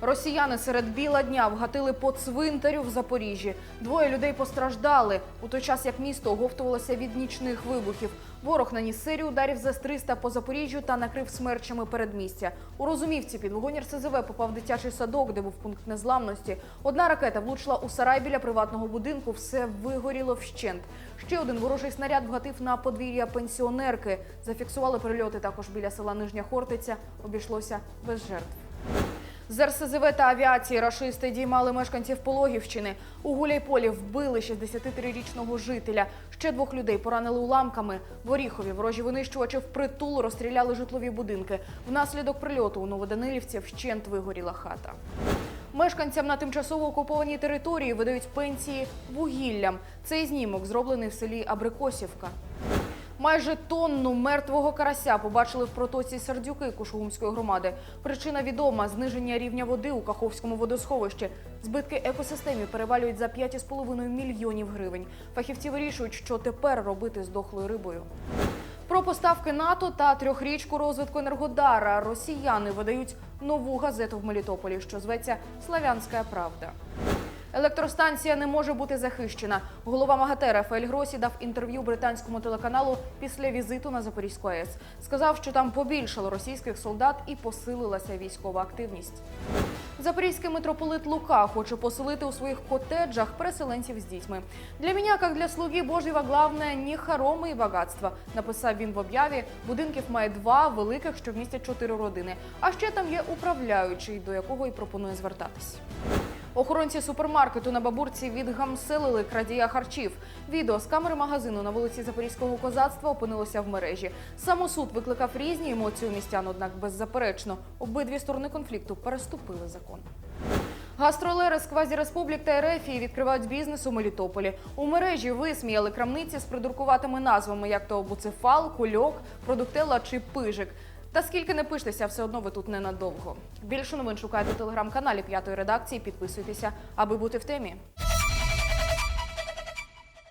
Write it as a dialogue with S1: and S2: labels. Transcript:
S1: Росіяни серед біла дня вгатили по цвинтарю в Запоріжжі. Двоє людей постраждали у той час, як місто оговтувалося від нічних вибухів. Ворог наніс серію ударів з С-300 по Запоріжжю та накрив смерчами передмістя. У Розумівці під вогонь РСЗВ попав дитячий садок, де був пункт незламності. Одна ракета влучила у сарай біля приватного будинку. Все вигоріло вщент. Ще один ворожий снаряд вгатив на подвір'я пенсіонерки. Зафіксували прильоти також біля села Нижня Хортиця. Обійшлося без жертв. З РСЗВ та авіації рашисти діймали мешканців Пологівщини. У Гуляйполі вбили 63-річного жителя. Ще двох людей поранили уламками. В Оріхові ворожі винищувачі впритул розстріляли житлові будинки. Внаслідок прильоту у Новоданилівці вщент вигоріла хата. Мешканцям на тимчасово окупованій території видають пенсії вугіллям. Цей знімок зроблений в селі Абрикосівка. Майже тонну мертвого карася побачили в протоці Сердюки Кушугумської громади. Причина відома зниження рівня води у Каховському водосховищі. Збитки екосистемі перевалюють за 5,5 мільйонів гривень. Фахівці вирішують, що тепер робити з дохлою рибою. Про поставки НАТО та трьохрічку розвитку Енергодара росіяни видають нову газету в Мелітополі, що зветься Славянська Правда. Електростанція не може бути захищена. Голова МАГАТЕ Рафаель Гросі дав інтерв'ю британському телеканалу після візиту на Запорізьку АЕС. Сказав, що там побільшало російських солдат і посилилася військова активність. Запорізький митрополит Лука хоче поселити у своїх котеджах переселенців з дітьми. Для мене, як для слуги Божьего, главное не хоромы і багатства. Написав він в об'яві. Будинків має два великих, що вмістять чотири родини. А ще там є управляючий, до якого і пропонує звертатись. Охоронці супермаркету на бабурці відгамселили крадія харчів. Відео з камери магазину на вулиці Запорізького козацтва опинилося в мережі. Самосуд викликав різні емоції у містян, однак беззаперечно обидві сторони конфлікту переступили закон. Гастролери з квазіреспублік та Ерефії відкривають бізнес у Мелітополі. У мережі висміяли крамниці з придуркуватими назвами, як то буцефал, кульок, продуктела чи пижик. Та скільки не пиштеся, все одно ви тут ненадовго. Більше новин шукайте в телеграм-каналі п'ятої редакції. Підписуйтеся, аби бути в темі.